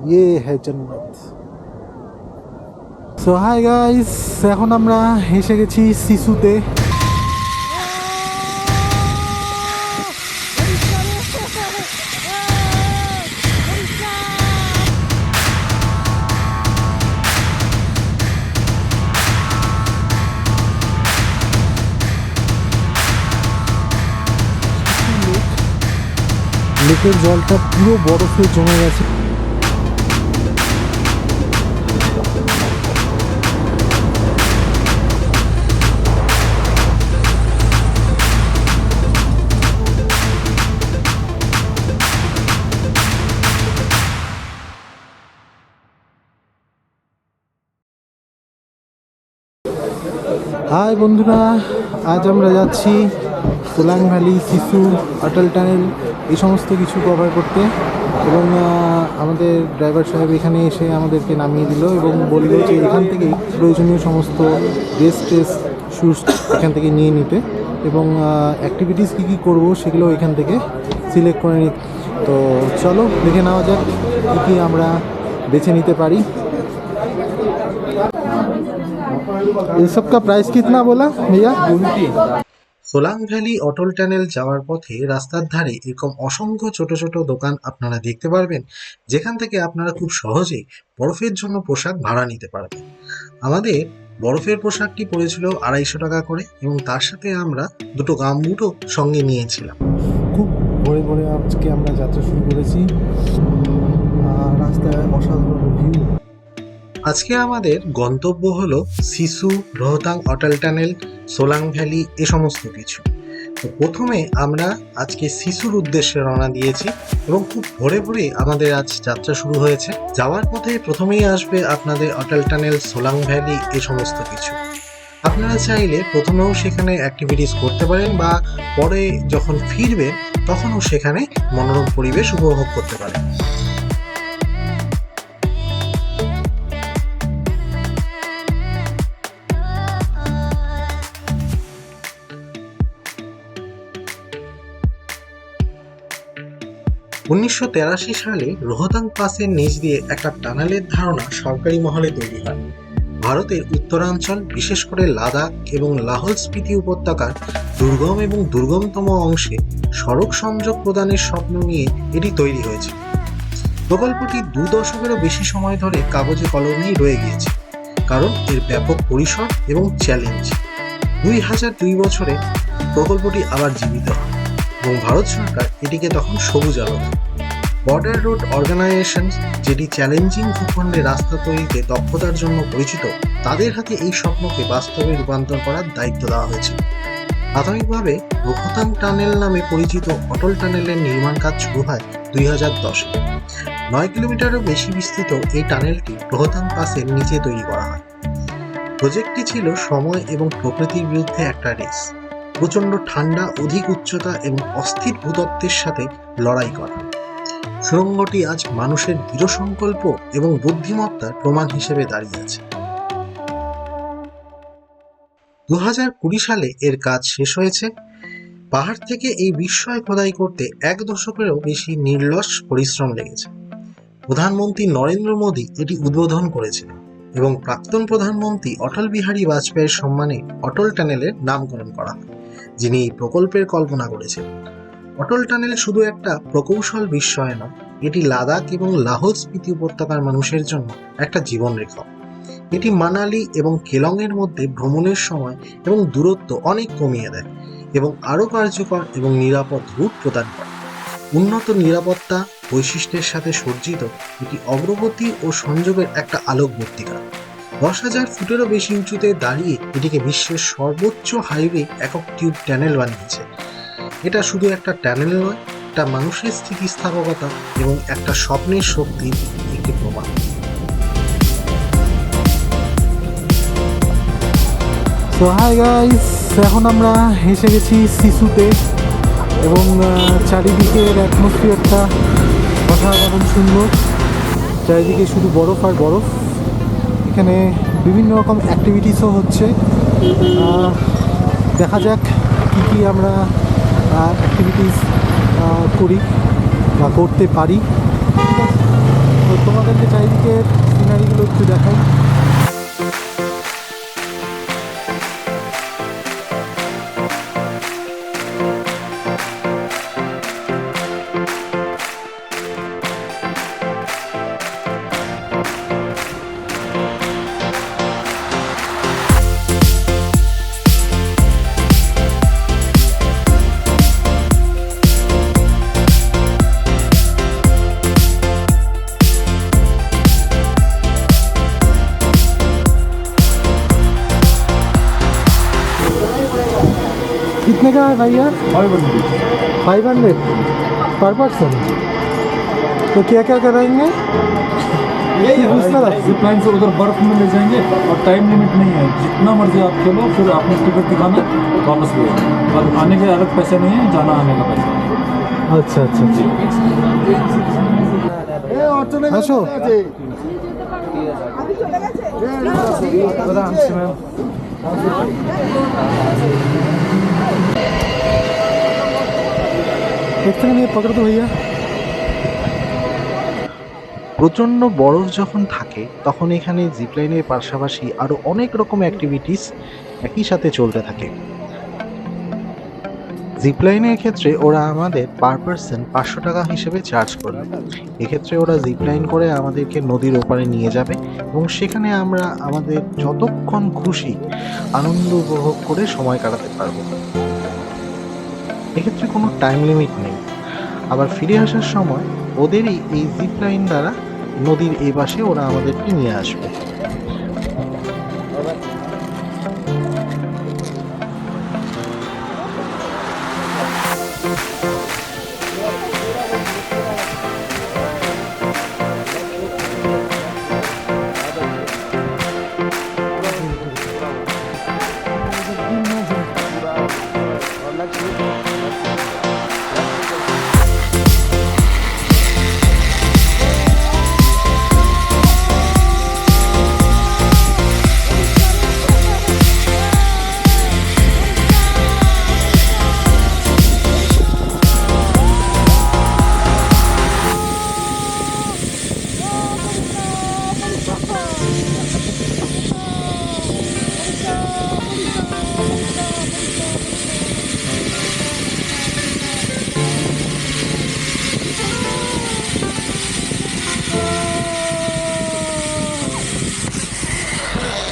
ইয়ে হ্যাঁ জন্নত so hi guys এখন আমরা এসে গেছি শিশুতে লেকের জলটা পুরো বরফে জমে গেছে হাই বন্ধুরা, আজ আমরা যাচ্ছি সোলাং ভ্যালি শিশু অটল টানেল, এই সমস্ত কিছু কভার করতে। এবং আমাদের ড্রাইভার সাহেব এখানে এসে আমাদেরকে নামিয়ে দিল এবং বলল যে এখান থেকে প্রয়োজনীয় সমস্ত ড্রেস ট্রেস শুজ এখান থেকে নিয়ে নিতে। এবং অ্যাক্টিভিটিস কী কী করব সেগুলো এখান থেকে সিলেক্ট করে নিতে তো চলো দেখে নেওয়া যাক কী কী আমরা বেছে নিতে পারি। ये सब का प्राइस कितना बोला भैया সোলাং ভ্যালি অটল টানেল যাওয়ার পথে রাস্তার ধারে এরকম অসংখ্য ছোট ছোট দোকান আপনারা দেখতে পারবেন যেখান থেকে আপনারা খুব সহজেই বরফের জন্য পোশাক ভাড়া নিতে পারবেন আমাদের বরফের পোশাকটি পড়েছিল আড়াইশো টাকা করে এবং তার সাথে আমরা দুটো গামবুটও সঙ্গে নিয়েছিলাম খুব ভোরে ভোরে আজকে আমরা যাত্রা শুরু করেছি আর রাস্তায় অসাধারণ ভিউ আজকে আমাদের গন্তব্য হলো শিশু রোহতাং, অটল টানেল, সোলাং ভ্যালি, এ সমস্ত কিছু। তো প্রথমে আমরা আজকে শিশুর উদ্দেশ্যে রওনা দিয়েছি এবং খুব ভোরে ভোরে আমাদের আজ যাত্রা শুরু হয়েছে। যাওয়ার পথে প্রথমেই আসবে আপনাদের অটল টানেল, সোলাং ভ্যালি, এ সমস্ত কিছু। আপনারা চাইলে প্রথমেও সেখানে অ্যাক্টিভিটিস করতে পারেন বা পরে যখন ফিরবেন, তখনও সেখানে মনোরম পরিবেশ উপভোগ করতে পারেন। উনিশশো সালে রোহতাং পাসের নিচ দিয়ে একটা টানেলের ধারণা সরকারি মহলে তৈরি হয়। ভারতের উত্তরাঞ্চল, বিশেষ করে লাদাখ এবং লাহোল স্পিতি উপত্যকার দুর্গম এবং দুর্গমতম অংশে সড়ক সংযোগ প্রদানের স্বপ্ন নিয়ে এটি তৈরি হয়েছে। প্রকল্পটি দু দশকেরও বেশি সময় ধরে কাগজে কলমেই রয়ে গিয়েছে, কারণ এর ব্যাপক পরিসর এবং চ্যালেঞ্জ। দুই হাজার দুই বছরে প্রকল্পটি আবার জীবিত হয় এবং ভারত সরকার এটিকে তখন সবুজ আলো বর্ডার রোড অর্গানাইজেশন, যেটি চ্যালেঞ্জিং ভূখণ্ডে রাস্তা তৈরিতে দক্ষতার জন্য পরিচিত, তাদের হাতে এই স্বপ্নকে বাস্তবে রূপান্তর করার দায়িত্ব দেওয়া হয়েছে। প্রাথমিকভাবে রোহতাং টানেল নামে পরিচিত অটল টানেলের নির্মাণ কাজ শুরু হয় দুই হাজার দশে। নয় কিলোমিটারও বেশি বিস্তৃত এই টানেলটি রোহতাং পাসের নিচে তৈরি করা হয়। প্রজেক্টটি ছিল সময় এবং প্রকৃতির বিরুদ্ধে একটা রেস। প্রচণ্ড ঠান্ডা, অধিক উচ্চতা এবং অস্থির ভূতত্ত্বের সাথে লড়াই করা। সুড়ঙ্গটি আজ মানুষের দৃঢ় সংকল্প এবং বুদ্ধিমত্তার প্রমাণ হিসেবে দাঁড়িয়ে আছে। দু কুড়ি সালে এর কাজ শেষ হয়েছে। পাহাড় থেকে এই বিস্ময় খোদাই করতে এক দশকেরও বেশি নির্লস পরিশ্রম লেগেছে। প্রধানমন্ত্রী নরেন্দ্র মোদী এটি উদ্বোধন করেছিলেন এবং প্রাক্তন প্রধানমন্ত্রী অটল বিহারী বাজপেয়ীর সম্মানে অটল টানেলের নামকরণ করা যিনি এই প্রকল্পের কল্পনা করেছিলেন। অটল টানেল শুধু একটা প্রকৌশল বিস্ময় নয়, এটি লাদাখ এবং লাহোল স্পিতি উপত্যকার মানুষের জন্য একটা জীবনরেখা এটি মানালি এবং কেলং এর মধ্যে ভ্রমণের সময় এবং দূরত্ব অনেক কমিয়ে দেয় এবং আরও কার্যকর এবং নিরাপদ রুট প্রদান করে। উন্নত নিরাপত্তা বৈশিষ্ট্যের সাথে সজ্জিত এটি অগ্রগতি ও সংযোগের একটা আলোকবর্তিকা। দশ হাজার ফুটেরও বেশি উঁচুতে দাঁড়িয়ে এটিকে বিশ্বের সর্বোচ্চ হাইওয়ে একক টিউব ট্যানেল বানিয়েছে। এটা শুধু একটা ট্যানেল নয় একটা মানুষের স্থিতিস্থাপকতা এবং একটা স্বপ্নের শক্তির একটি প্রমাণ। সো হাই গাইস এখন আমরা এসে গেছি শিশুতে এবং চারিদিকের অ্যাটমসফিয়ারটা অসাধারণ সুন্দর। চারিদিকে শুধু বরফ আর বরফ। এখানে বিভিন্ন রকম অ্যাক্টিভিটিসও হচ্ছে। দেখা যাক কী কী আমরা অ্যাক্টিভিটিস করি বা করতে পারি। তোমাদেরকে চারিদিকে সিনারিগুলো একটু দেখাই। कितने है फाइव हंड्रेड फाइव हंड्रेड पर पर्सन तो क्या क्या कराएँगे यही दूसरा जिप लाइन से उधर बर्फ़ में ले जाएँगे और टाइम लिमिट नहीं है। जितना मर्ज़ी आप खेलो फिर आपने टिकट दिखाना वापस ले और आने के अलग पैसे नहीं है जाना आने का पैसा। अच्छा अच्छा अच्छा। আসো देखते দেখতে নিয়ে পকড় তো ভাইয়া প্রচণ্ড বরফ যখন থাকে, তখন এখানে জিপলাইনের পাশাপাশি আরও অনেক রকম অ্যাক্টিভিটিস একই সাথে চলতে থাকে। জিপলাইনের ক্ষেত্রে ওরা আমাদের পার পারসন পাঁচশো টাকা হিসেবে চার্জ করবে। এক্ষেত্রে ওরা জিপলাইন করে আমাদেরকে নদীর ওপারে নিয়ে যাবে এবং সেখানে আমরা আমাদের যতক্ষণ খুশি আনন্দ উপভোগ করে সময় কাটাতে পারব। এক্ষেত্রে কোনো টাইম লিমিট নেই। আবার ফিরে আসার সময় ওদেরই এই জিপ লাইন দ্বারা নদীর এই পাশে ওরা আমাদেরকে নিয়ে আসবে।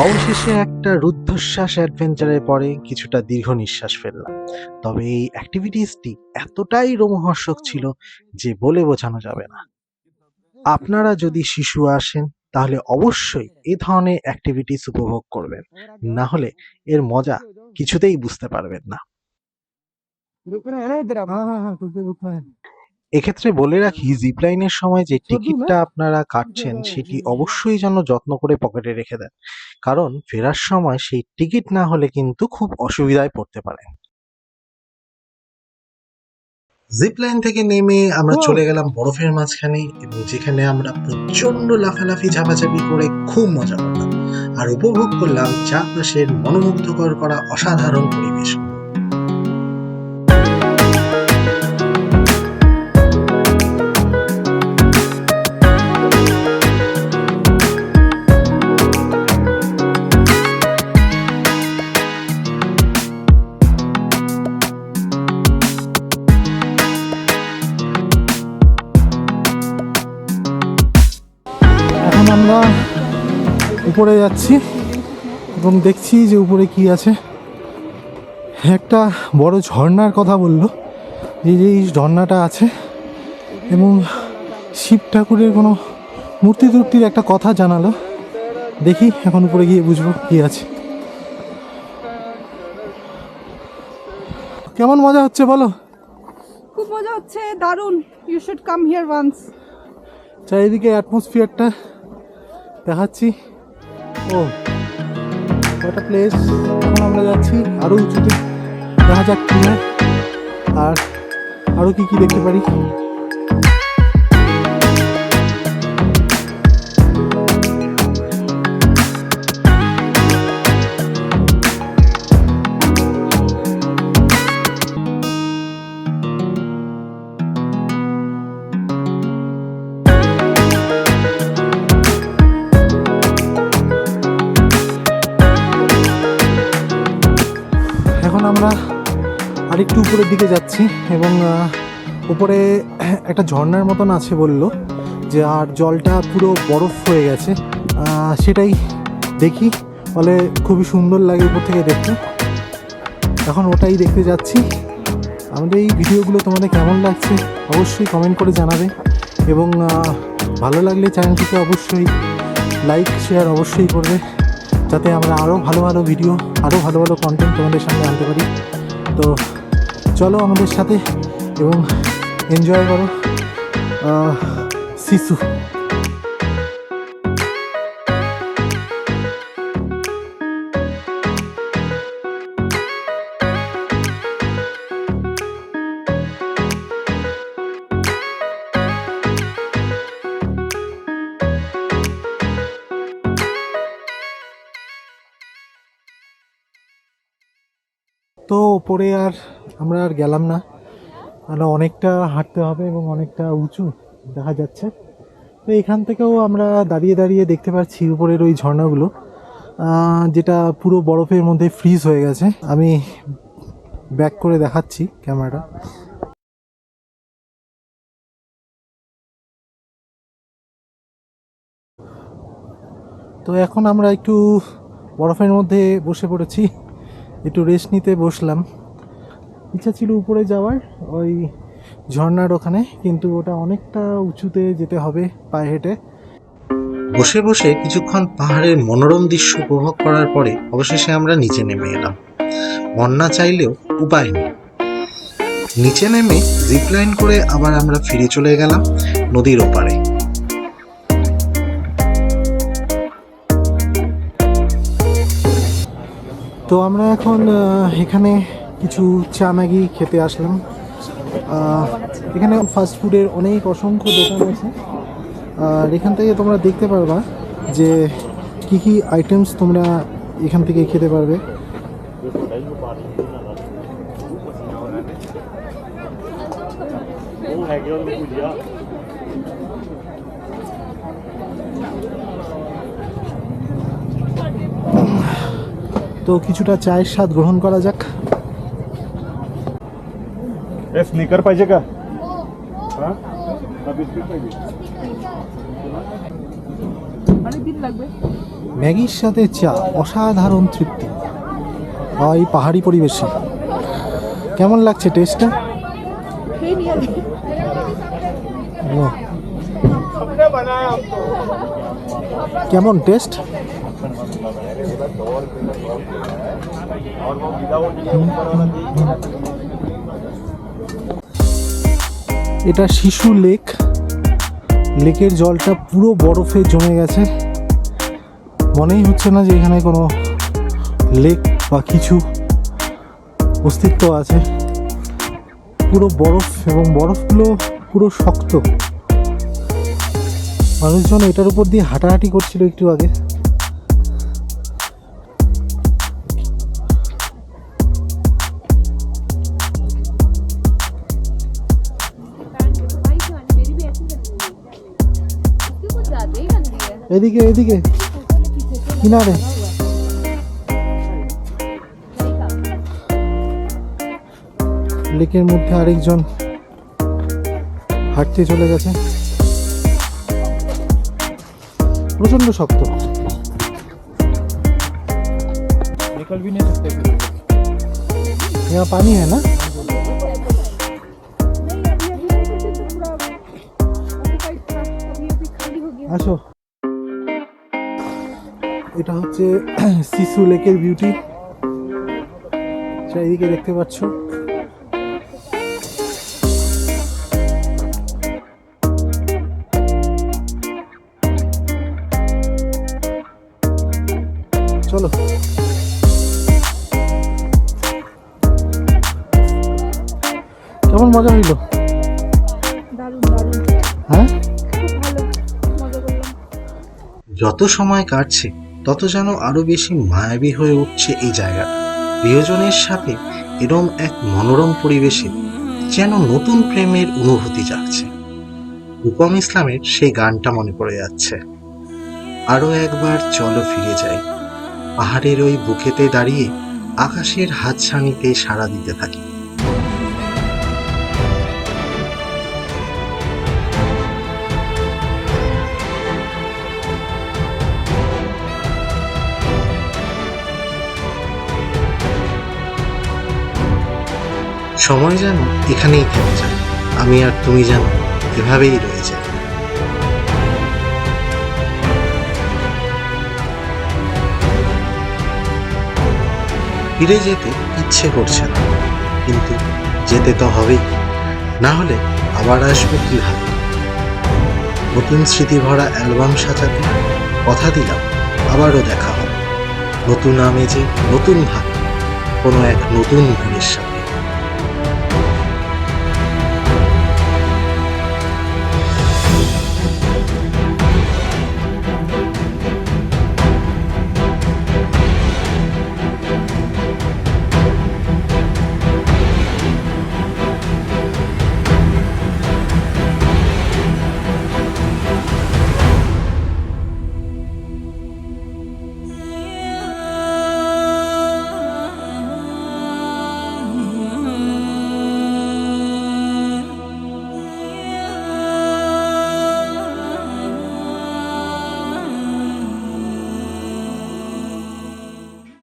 অবশেষে একটা রুদ্ধশ্বাস অ্যাডভেঞ্চারের পরে কিছুটা দীর্ঘ নিঃশ্বাস ফেললাম। তবে এই অ্যাক্টিভিটিসটি এতটাই রোমহর্ষক ছিল যে বলে বোঝানো যাবে না। আপনারা যদি শিশু আসেন তাহলে অবশ্যই এ ধরনের অ্যাক্টিভিটিস উপভোগ করবেন। না হলে এর মজা কিছুতেই বুঝতে পারবেন না। এক্ষেত্রে বলে রাখি জিপলাইনের সময় যে টিকিটটা আপনারা কাটছেন সেটি অবশ্যই যেন যত্ন করে পকেটে রেখে দেন। কারণ ফেরার সময় সেই টিকিট না হলে কিন্তু খুব অসুবিধায় পড়তে পারেন। জিপলাইন থেকে নেমে আমরা চলে গেলাম বরফের মাঝখানে এবং যেখানে আমরা প্রচণ্ড লাফালাফি ঝাপাঝাপি করে খুব মজা করলাম। আর উপভোগ করলাম চারপাশের মনোমুগ্ধকর করা অসাধারণ পরিবেশ। উপরে যাচ্ছি এবং দেখছি যে উপরে কি আছে। একটা বড় ঝর্ণার কথা বলল যে যে এই ঝর্ণাটা আছে এবং শিব ঠাকুরের কোনো মূর্তি টুর্তির একটা কথা জানালো। দেখি এখন উপরে গিয়ে বুঝব কি আছে। কেমন মজা হচ্ছে বলো? খুব মজা হচ্ছে দারুণ। You should come here once চারিদিকে অ্যাটমসফিয়ারটা দেখাচ্ছি। ও একটা প্লেস এখন আমরা যাচ্ছি আরও উঁচুতে। দেখা যাক কী আর আরও কী কী দেখতে পারি? উপরের দিকে যাচ্ছি এবং উপরে একটা ঝর্নার মতন আছে বলল যে আর জলটা পুরো বরফ হয়ে গেছে। সেটাই দেখি, ফলে খুবই সুন্দর লাগে উপর থেকে দেখতে। এখন ওটাই দেখতে যাচ্ছি। আমাদের এই ভিডিওগুলো তোমাদের কেমন লাগছে অবশ্যই কমেন্ট করে জানাবে। এবং ভালো লাগলে চ্যানেলটিকে অবশ্যই লাইক শেয়ার অবশ্যই করবে। যাতে আমরা আরও ভালো ভালো ভিডিও আরও ভালো ভালো কন্টেন্ট তোমাদের সামনে আনতে পারি। তো চলো আমাদের সাথে এবং এনজয় করো। আহ, তো ওপরে আর আমরা আর গেলাম না। মানে অনেকটা হাঁটতে হবে এবং অনেকটা উঁচু দেখা যাচ্ছে। তো এখান থেকেও আমরা দাঁড়িয়ে দাঁড়িয়ে দেখতে পাচ্ছি উপরের ওই ঝর্ণাগুলো। যেটা পুরো বরফের মধ্যে ফ্রিজ হয়ে গেছে। আমি ব্যাক করে দেখাচ্ছি ক্যামেরাটা তো এখন আমরা একটু বরফের মধ্যে বসে পড়েছি। একটু রেস্ট নিতে বসলাম। ইচ্ছা ছিল উপরে যাওয়ার, ওই ঝর্নার ওখানে, কিন্তু ওটা অনেকটা উঁচুতে যেতে হবে পায়ে হেঁটে। বসে বসে কিছুক্ষণ পাহাড়ের মনোরম দৃশ্য উপভোগ করার পরে অবশেষে আমরা নিচে নেমে এলাম। বন্যা চাইলেও উপায় নেই। নিচে নেমে জিপলাইন করে আবার আমরা ফিরে চলে গেলাম নদীর ওপারে। তো আমরা এখন এখানে কিছু চা ম্যাগি খেতে আসলাম। এখানে ফাস্ট ফুডের অনেক অসংখ্য দোকান আছে। আর এখান থেকে তোমরা দেখতে পারবা যে কি কি আইটেমস তোমরা এখান থেকে খেতে পারবে। তো কিছুটা চায়ের স্বাদ গ্রহণ করা যাক। স্নিকার পাইছে কা? ম্যাগির সাথে চা অসাধারণ তৃপ্তি। হয় পাহাড়ি পরিবেশে। কেমন লাগছে টেস্টটা কেমন টেস্ট খেয়ে নিয়ে আগে। ও। কেমন টেস্ট এটা শিশু লেক লেকের জলটা পুরো বরফে জমে গেছে মনেই হচ্ছে না যে এখানে কোনো লেক বা কিছু অস্তিত্ব আছে পুরো বরফ এবং বরফগুলো পুরো শক্ত মানুষজন এটার উপর দিয়ে হাঁটাহাঁটি করছিল একটু আগে এদিকে এদিকে কিনারে লেকের মধ্যে আরেকজন হাঁটতে চলে গেছে প্রচন্ড শক্ত निकल भी नहीं सकते फिर यहाँ पानी है ना नहीं এটা হচ্ছে শিশু লেকের বিউটি চারিদিকে দেখতে পাচ্ছ। চলো। কেমন মজা হইল? দারুণ দারুণ। হ্যাঁ? খুব ভালো মজা করলাম। যত সময় কাটছে তত যেন আরও বেশি মায়াবী হয়ে উঠছে এই জায়গা। প্রিয়জনের সাথে এরম এক মনোরম পরিবেশে যেন নতুন প্রেমের অনুভূতি জাগছে। রূপম ইসলামের সেই গানটা মনে পড়ে যাচ্ছে। আরও একবার চলো ফিরে যাই। পাহাড়ের ওই বুকেতে দাঁড়িয়ে আকাশের হাতছানিতে সাড়া দিতে থাকি। সময় যেন এখানেই থেমে যায় আমি আর তুমি যেন এভাবেই রয়ে যাই ফিরে যেতে ইচ্ছে করছে না, কিন্তু যেতে তো হবেই। না হলে আবার আসব কীভাবে? নতুন স্মৃতি ভরা অ্যালবাম সাজাতে কথা দিলাম, আবারও দেখা হবে। নতুন আমেজে নতুন ভাবে, কোনো এক নতুন ভুলের সাথে।